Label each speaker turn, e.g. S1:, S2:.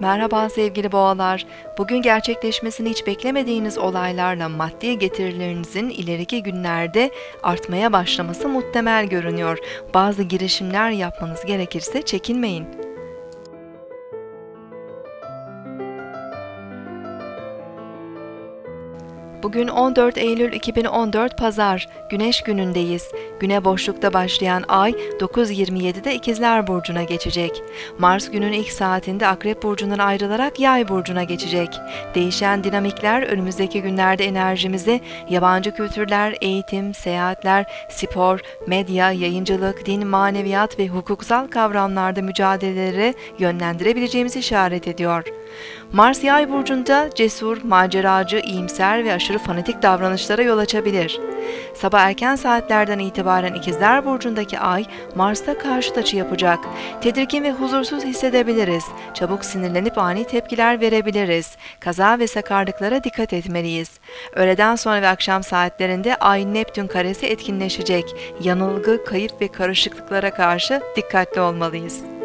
S1: Merhaba sevgili boğalar. Bugün gerçekleşmesini hiç beklemediğiniz olaylarla maddi getirilerinizin ileriki günlerde artmaya başlaması muhtemel görünüyor. Bazı girişimler yapmanız gerekirse çekinmeyin. Bugün 14 Eylül 2014 Pazar, Güneş günündeyiz. Güne boşlukta başlayan ay 9.27'de İkizler Burcu'na geçecek. Mars günün ilk saatinde Akrep Burcu'ndan ayrılarak Yay Burcu'na geçecek. Değişen dinamikler önümüzdeki günlerde enerjimizi yabancı kültürler, eğitim, seyahatler, spor, medya, yayıncılık, din, maneviyat ve hukuksal kavramlarda mücadelelere yönlendirebileceğimizi işaret ediyor. Mars Yay burcunda cesur, maceracı, iyimser ve aşırı fanatik davranışlara yol açabilir. Sabah erken saatlerden itibaren İkizler burcundaki ay Mars'ta karşıt açı yapacak. Tedirgin ve huzursuz hissedebiliriz. Çabuk sinirlenip ani tepkiler verebiliriz. Kaza ve sakarlıklara dikkat etmeliyiz. Öğleden sonra ve akşam saatlerinde ay Neptün karesi etkinleşecek. Yanılgı, kayıp ve karışıklıklara karşı dikkatli olmalıyız.